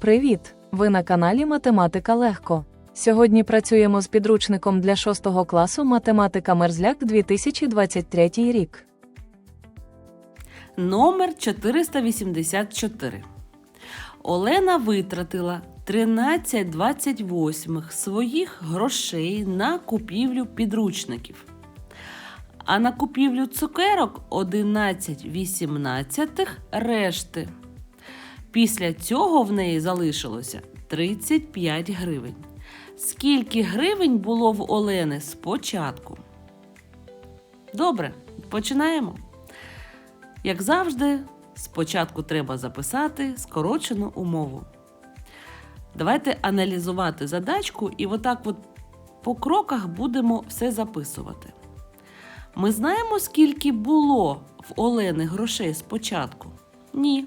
Привіт! Ви на каналі Математика Легко. Сьогодні працюємо з підручником для 6 класу Математика Мерзляк 2023 рік. Номер 484. Олена витратила 13,28 своїх грошей на купівлю підручників. А на купівлю цукерок 11,18 решти. Після цього в неї залишилося 35 гривень. Скільки гривень було в Олени спочатку? Добре, починаємо. Як завжди, спочатку треба записати скорочену умову. Давайте аналізувати задачку і отак от по кроках будемо все записувати. Ми знаємо, скільки було в Олени грошей спочатку? Ні.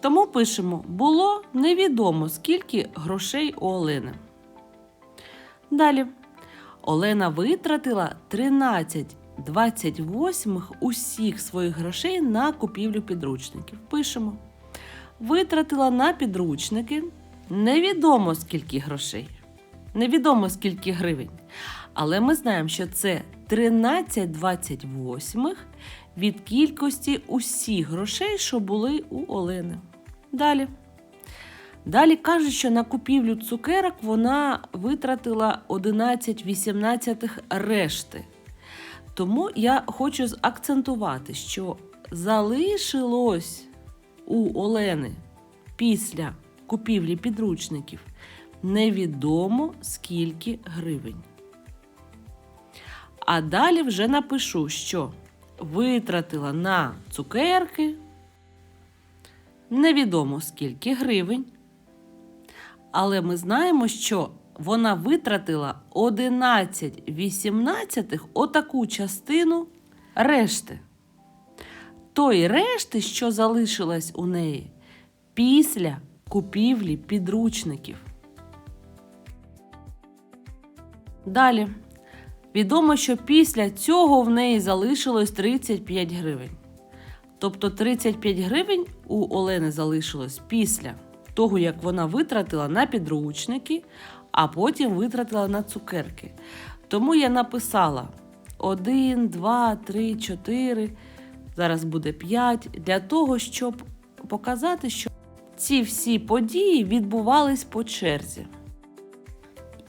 Тому пишемо: було невідомо, скільки грошей у Олени. Далі. Олена витратила 13 28 усіх своїх грошей на купівлю підручників. Пишемо. Витратила на підручники невідомо скільки грошей. Невідомо скільки гривень. Але ми знаємо, що це 13 28 від кількості усіх грошей, що були у Олени. Далі. Далі кажуть, що на купівлю цукерок вона витратила 11,18 решти. Тому я хочу акцентувати, що залишилось у Олени після купівлі підручників невідомо скільки гривень. А далі вже напишу, що витратила на цукерки невідомо скільки гривень. Але ми знаємо, що вона витратила 11 18 отаку частину решти. Той решти, що залишилась у неї після купівлі підручників. Далі. Відомо, що після цього в неї залишилось 35 гривень. Тобто 35 гривень у Олени залишилось після того, як вона витратила на підручники, а потім витратила на цукерки. Тому я написала 1, 2, 3, 4, зараз буде 5, для того, щоб показати, що ці всі події відбувались по черзі.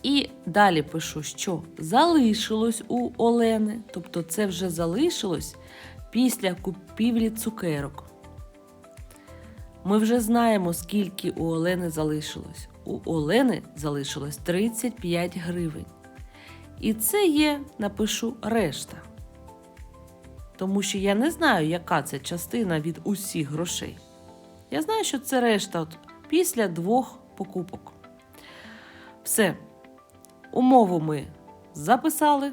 І далі пишу, що залишилось у Олени, тобто це вже залишилось після купівлі цукерок. Ми вже знаємо, скільки у Олени залишилось. У Олени залишилось 35 гривень. І це є, напишу, решта. Тому що я не знаю, яка це частина від усіх грошей. Я знаю, що це решта от, після двох покупок. Все. Умову ми записали,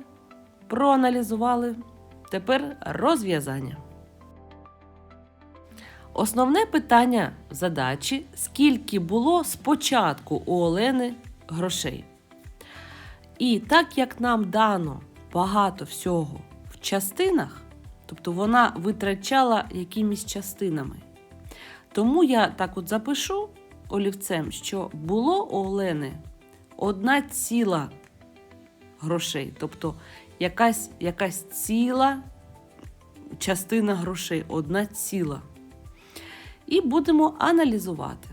проаналізували. Тепер розв'язання. Основне питання задачі: скільки було спочатку у Олени грошей. І так як нам дано багато всього в частинах, тобто вона витрачала якимись частинами. Тому я так от запишу олівцем, що було у Олени одна ціла грошей, тобто якась, якась ціла частина грошей, одна ціла. І будемо аналізувати.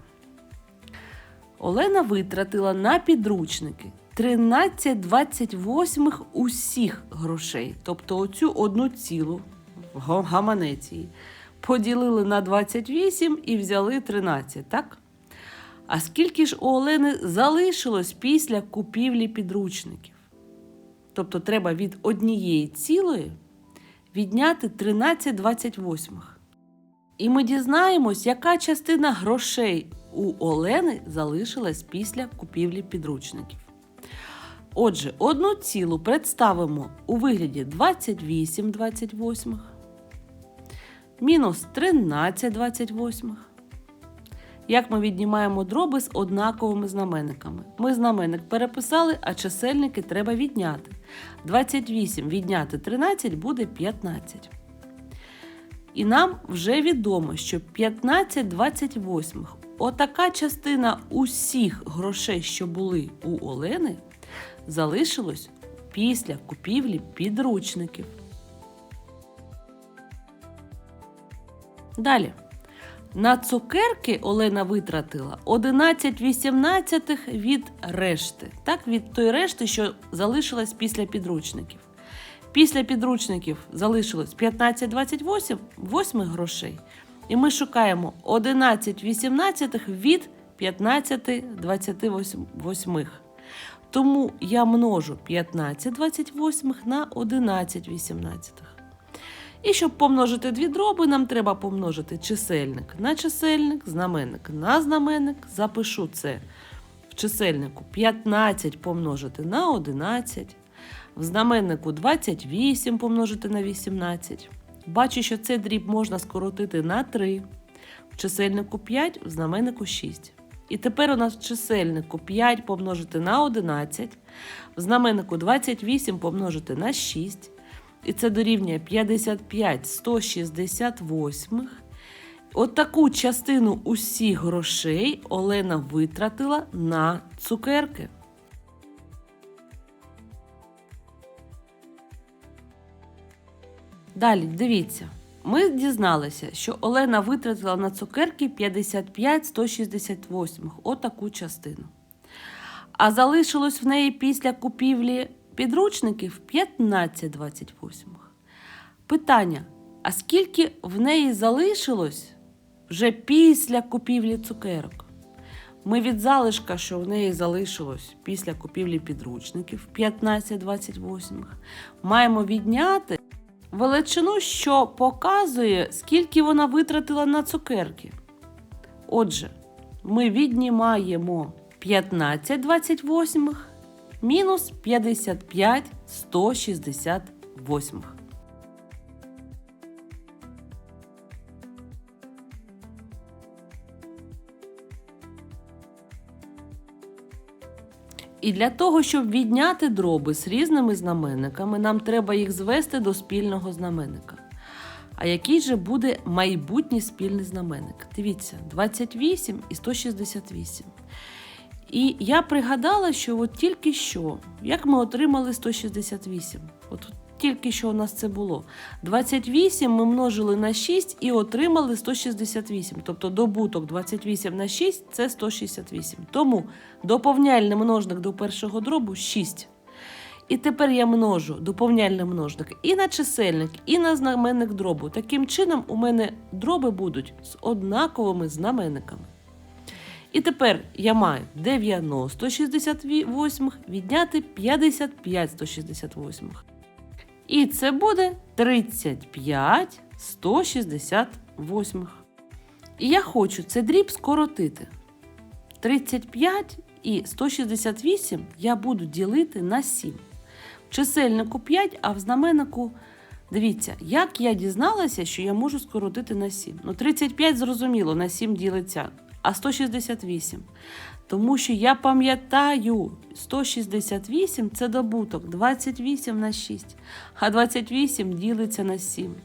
Олена витратила на підручники 13,28 усіх грошей. Тобто оцю одну цілу в гаманеці поділили на 28 і взяли 13, так? А скільки ж у Олени залишилось після купівлі підручників? Тобто треба від однієї цілої відняти 13,28. І ми дізнаємось, яка частина грошей у Олени залишилась після купівлі підручників. Отже, одну цілу представимо у вигляді 28 28, мінус 13 28. Як ми віднімаємо дроби з однаковими знаменниками? Ми знаменник переписали, а чисельники треба відняти. 28 відняти 13 буде 15. І нам вже відомо, що 15 28 отака частина усіх грошей, що були у Олени, залишилось після купівлі підручників. Далі. На цукерки Олена витратила 11 вісімнадцятих від решти. Так, від той решти, що залишилась після підручників. Після підручників залишилось 15 28 восьмих грошей. І ми шукаємо 11 вісімнадцятих від 15 28. Тому я множу 15 28 на 11 18. І щоб помножити дві дроби, нам треба помножити чисельник на чисельник, знаменник на знаменник. Запишу це в чисельнику 15 помножити на 11, в знаменнику 28 помножити на 18. Бачу, що цей дріб можна скоротити на 3, в чисельнику 5, в знаменнику 6. І тепер у нас в чисельнику 5 помножити на 11, в знаменнику 28 помножити на 6. І це дорівнює 55 168. От частину усіх грошей Олена витратила на цукерки. Далі, дивіться. Ми дізналися, що Олена витратила на цукерки 55 168. Отаку частину. А залишилось в неї після купівлі підручників 15 28. Питання: а скільки в неї залишилось вже після купівлі цукерок? Ми від залишка, що в неї залишилось після купівлі підручників 15 28, маємо відняти величину, що показує, скільки вона витратила на цукерки. Отже, ми віднімаємо 15 28 мінус 55 168. І для того, щоб відняти дроби з різними знаменниками, нам треба їх звести до спільного знаменника. А який же буде майбутній спільний знаменник? Дивіться, 28 і 168. І я пригадала, що от тільки що, як ми отримали 168. От тільки що у нас це було. 28 ми множили на 6 і отримали 168. Тобто добуток 28 на 6 це 168. Тому доповняльний множник до першого дробу 6. І тепер я множу доповняльний множник і на чисельник, і на знаменник дробу. Таким чином, у мене дроби будуть з однаковими знаменниками. І тепер я маю 90 68 відняти 55 168. І це буде 35 168. І я хочу цей дріб скоротити. 35 і 168 я буду ділити на 7. В чисельнику 5, а в знаменнику. Дивіться, як я дізналася, що я можу скоротити на 7. Ну, 35 зрозуміло, на 7 ділиться, а 168. Тому що я пам'ятаю, 168 це добуток 28 на 6, а 28 ділиться на 7.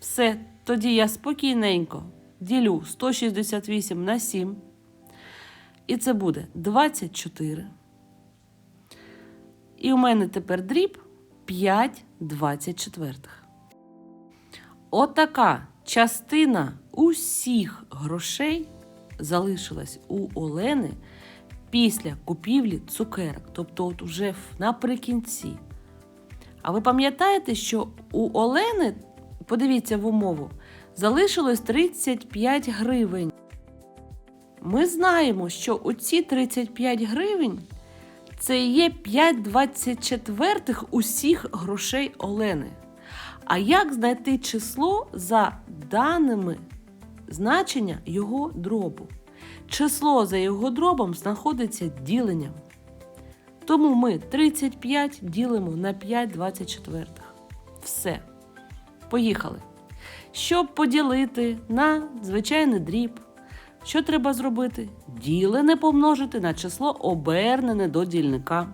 Все, тоді я спокійненько ділю 168 на 7. І це буде 24. І у мене тепер дріб 5 24. Отака частина усіх грошей залишилась у Олени після купівлі цукерок, тобто от уже наприкінці. А ви пам'ятаєте, що у Олени, подивіться в умову, залишилось 35 гривень. Ми знаємо, що оці 35 гривень це є 5,24 усіх грошей Олени. А як знайти число за даними значення його дробу? Число за його дробом знаходиться діленням. Тому ми 35 ділимо на 5,24. Все. Поїхали. Щоб поділити на звичайний дріб, що треба зробити? Ділене помножити на число обернене до дільника.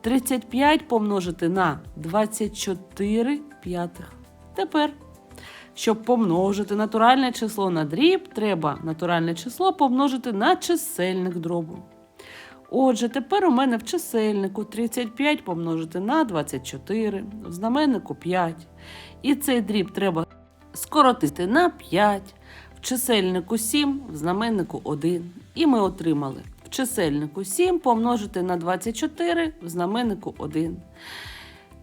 35 помножити на 24 п'ятих. Тепер, Щоб помножити натуральне число на дріб, треба натуральне число помножити на чисельник дробу. Отже, тепер у мене в чисельнику 35 помножити на 24, в знаменнику 5. І цей дріб треба скоротити на 5, в чисельнику 7, в знаменнику 1. І ми отримали в чисельнику 7 помножити на 24, в знаменнику 1.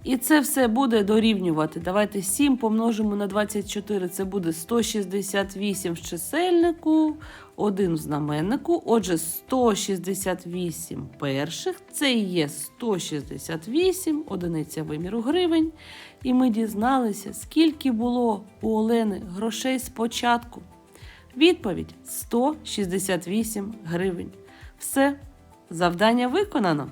І це все буде дорівнювати. Давайте 7 помножимо на 24, це буде 168 в чисельнику, 1 в знаменнику. Отже, 168 перших це і є 168, одиниця виміру гривень. І ми дізналися, скільки було у Олени грошей спочатку. Відповідь 168 гривень. Все, завдання виконано.